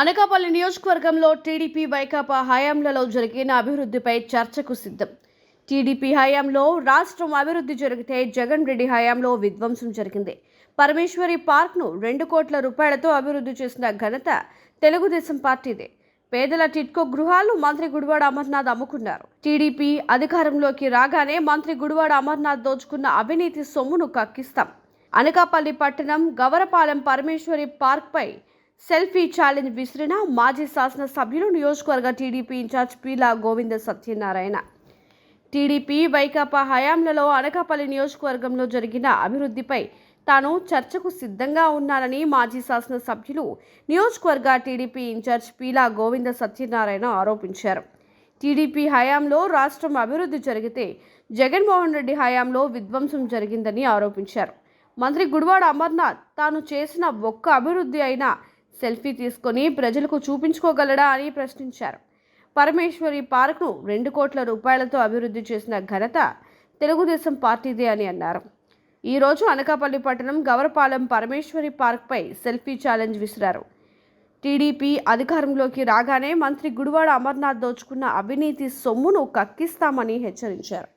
అనకాపల్లి నియోజకవర్గంలో టీడీపీ వైకాపా హయాంలలో జరిగిన అభివృద్ధిపై చర్చకు సిద్ధం. టీడీపీ హయాంలో రాష్ట్రం అభివృద్ధి జరిగితే జగన్ రెడ్డి హయాంలో విధ్వంసం జరిగింది. పరమేశ్వరి పార్క్ను రెండు కోట్ల రూపాయలతో అభివృద్ధి చేసిన ఘనత తెలుగుదేశం పార్టీదే. పేదల టిట్కో గృహాలు మంత్రి గుడివాడ అమర్నాథ్ అమ్ముకున్నారు. టీడీపీ అధికారంలోకి రాగానే మంత్రి గుడివాడ అమర్నాథ్ దోచుకున్న అవినీతి సొమ్మును కక్కిస్తాం. అనకాపల్లి పట్టణం గవరపాలెం పరమేశ్వరి పార్క్పై సెల్ఫీ ఛాలెంజ్ విసిరిన మాజీ శాసనసభ్యులు నియోజకవర్గ TDP incharge Peela Govinda Satyanarayana. TDP Vaikapa హయాంలలో Anakapalli నియోజకవర్గంలో జరిగిన అభివృద్ధిపై తాను చర్చకు సిద్ధంగా ఉన్నానని మాజీ శాసనసభ్యులు నియోజకవర్గ టీడీపీ ఇన్ఛార్జ్ పీలా గోవింద సత్యనారాయణ ఆరోపించారు. టీడీపీ హయాంలో రాష్ట్రం అభివృద్ధి జరిగితే జగన్మోహన్ రెడ్డి హయాంలో విధ్వంసం జరిగిందని ఆరోపించారు. మంత్రి గుడివాడ అమర్నాథ్ తాను చేసిన ఒక్క అభివృద్ధి అయినా సెల్ఫీ తీసుకొని ప్రజలకు చూపించుకోగలడా అని ప్రశ్నించారు. పరమేశ్వరి పార్క్ను రెండు కోట్ల రూపాయలతో అభివృద్ధి చేసిన ఘనత తెలుగుదేశం పార్టీదే అని అన్నారు. ఈరోజు అనకాపల్లి పట్టణం గవరపాలెం పరమేశ్వరి పార్క్పై సెల్ఫీ ఛాలెంజ్ విసిరారు. టీడీపీ అధికారంలోకి రాగానే మంత్రి గుడివాడ అమర్నాథ్ దోచుకున్న అవినీతి సొమ్మును కక్కిస్తామని హెచ్చరించారు.